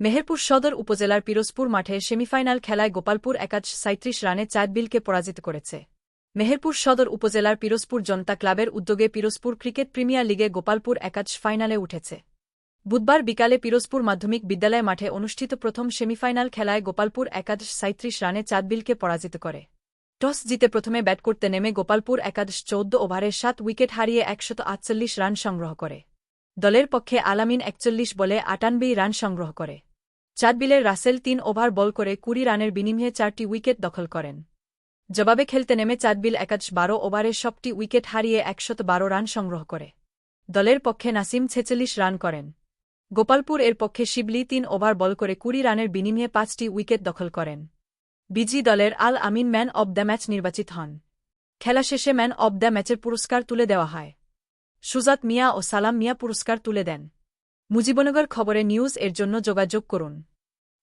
মেহেরপুর সদর উপজেলার পিরোজপুর মাঠে সেমিফাইনাল খেলায় গোপালপুর একাজ সাঁত্রিশ রানে চাঁদবিলকে পরাজিত করেছে। মেহেরপুর সদর উপজেলার পিরোজপুর জনতা ক্লাবের উদ্যোগে পিরোজপুর ক্রিকেট প্রিমিয়ার লিগে গোপালপুর একাজ ফাইনালে উঠেছে। বুধবার বিকালে পিরোজপুর মাধ্যমিক বিদ্যালয় মাঠে অনুষ্ঠিত প্রথম সেমিফাইনাল খেলায় গোপালপুর একাদশ সাঁত্রিশ রানে চাঁদবিলকে পরাজিত করে। টস জিতে প্রথমে ব্যাট করতে নেমে গোপালপুর একাদশ চৌদ্দ ওভারে সাত উইকেট হারিয়ে একশত আটচল্লিশ রান সংগ্রহ করে। দলের পক্ষে আলামিন একচল্লিশ বলে আটানব্বই রান সংগ্রহ করে। চাঁদবিলের রাসেল তিন ওভার বল করে কুড়ি রানের বিনিময়ে চারটি উইকেট দখল করেন। জবাবে খেলতে নেমে চাঁদবিল একাদশ বারো ওভারে সবটি উইকেট হারিয়ে একশত বারো রান সংগ্রহ করে। দলের পক্ষে নাসিম ছেচল্লিশ রান করেন। গোপালপুর এর পক্ষে শিবলি তিন ওভার বল করে কুড়ি রানের বিনিময়ে পাঁচটি উইকেট দখল করেন। বিজি দলের Al Amin man of the match নির্বাচিত হন। খেলা শেষে ম্যান অব দ্য ম্যাচের পুরস্কার তুলে দেওয়া হয়। সুজাত মিয়া ও সালাম মিয়া পুরস্কার তুলে দেন। মুজিবনগর খবরে নিউজ এর জন্য যোগাযোগ করুন।